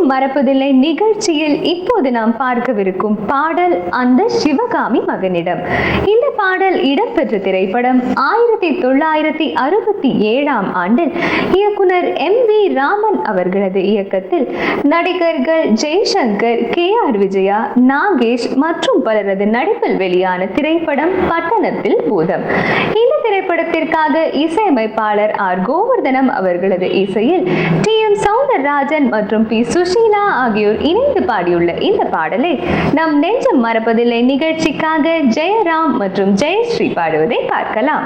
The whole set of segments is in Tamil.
நெஞ்சம் மறப்பதில்லை. நிகழ்ச்சியில் இப்போது நாம் பார்க்கவிருக்கும் பாடல் அந்த சிவகாமி மகனிடம். இந்த பாடல் இடம்பெற்ற திரைப்படம் ஆயிரத்தி தொள்ளாயிரத்தி அறுபத்தி ஏழாம் ஆண்டில் இயக்குனர் எம் வி ராமன் அவர்களது இயக்கத்தில் நடிகர்கள் ஜெய்சங்கர் கே ஆர் விஜயா நாகேஷ் மற்றும் பலரது நடிப்பில் வெளியான திரைப்படம் பட்டணத்தில் பூதம். இந்த திரைப்படத்திற்காக இசையமைப்பாளர் ஆர் கோவர்தனம் அவர்களது இசையில் டி எம் சவுந்தரராஜன் மற்றும் பி சுஷ் சுஷீலா ஆகியோர் இணைந்து பாடியுள்ள இந்த பாடலை நம் நெஞ்சம் மறப்பதில்லை நிகழ்ச்சிக்காக ஜெயராம் மற்றும் ஜெயஸ்ரீ பாடுவதை பார்க்கலாம்.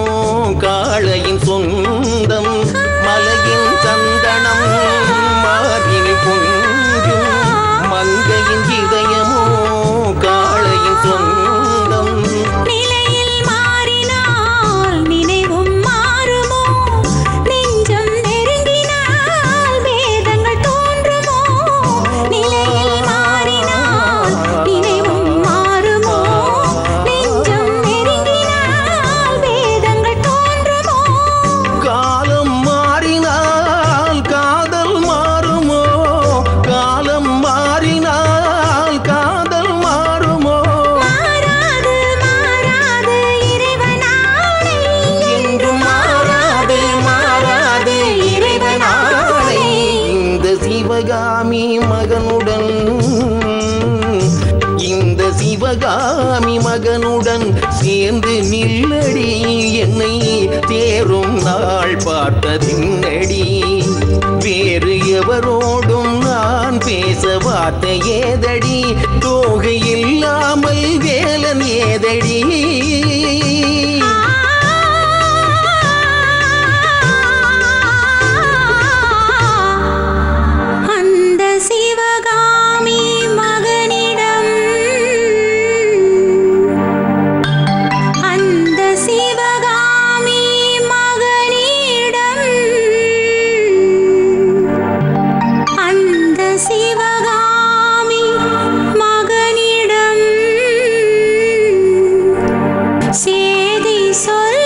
பூங்காளையின் சொன் மகனுடன். இந்த சிவகாமி மகனுடன் சேர்ந்து நில்லடி. என்னை தேரும் நாள் பார்த்ததின்னடி வேறு எவரோடும் நான் பேச வார்த்தை ஏதடி. தோகை இல்லாமல் வேலன் ஏதடி. sorry.